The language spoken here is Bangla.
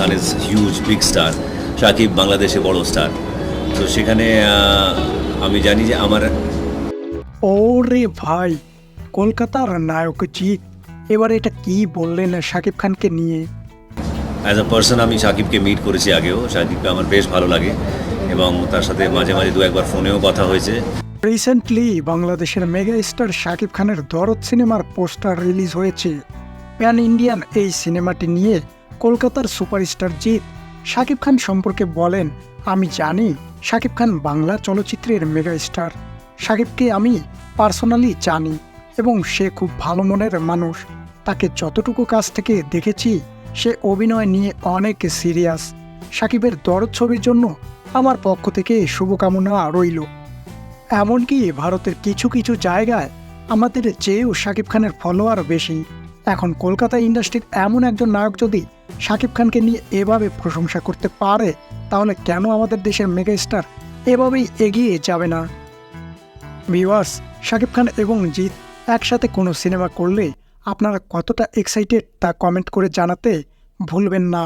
Khan is huge big star Shakib বাংলাদেশে বড় স্টার তো সেখানে আমি জানি যে আমার ওরে ভাই কলকাতার নায়ক জিৎ এবার এটা কি বললেন শাকিব খানকে নিয়ে? অ্যাজ আ পার্সন আমি শাকিবকে মিট করেছি আগেও। শাকিবকে আমার বেশ ভালো লাগে। এবং তার সাথে মাঝে মাঝে দু একবার ফোনেও কথা হয়েছে। রিসেন্টলি বাংলাদেশের মেগা স্টার শাকিব খানের দরদ সিনেমার পোস্টার রিলিজ হয়েছে। প্যান ইন্ডিয়ান এই সিনেমাটি নিয়ে কলকাতার সুপারস্টার জিৎ শাকিব খান সম্পর্কে বলেন, আমি জানি শাকিব খান বাংলা চলচ্চিত্রের মেগা স্টার শাকিবকে আমি পার্সোনালি জানি এবং সে খুব ভালো মনের মানুষ। তাকে যতটুকু কাছ থেকে দেখেছি, সে অভিনয় নিয়ে অনেক সিরিয়াস। শাকিবের দরদ ছবির জন্য আমার পক্ষ থেকে শুভকামনা রইল। এমনকি ভারতের কিছু কিছু জায়গায় আমাদের চেয়েও শাকিব খানের ফলোয়ার বেশি। এখন কলকাতা ইন্ডাস্ট্রির এমন একজন নায়ক যদি শাকিব খানকে নিয়ে এভাবে প্রশংসা করতে পারে, তাহলে কেন আমাদের দেশের মেগা স্টার এভাবেই এগিয়ে যাবে না? ভিওয়ার্স শাকিব খান এবং জিৎ একসাথে কোনো সিনেমা করলে আপনারা কতটা এক্সাইটেড তা কমেন্ট করে জানাতে ভুলবেন না।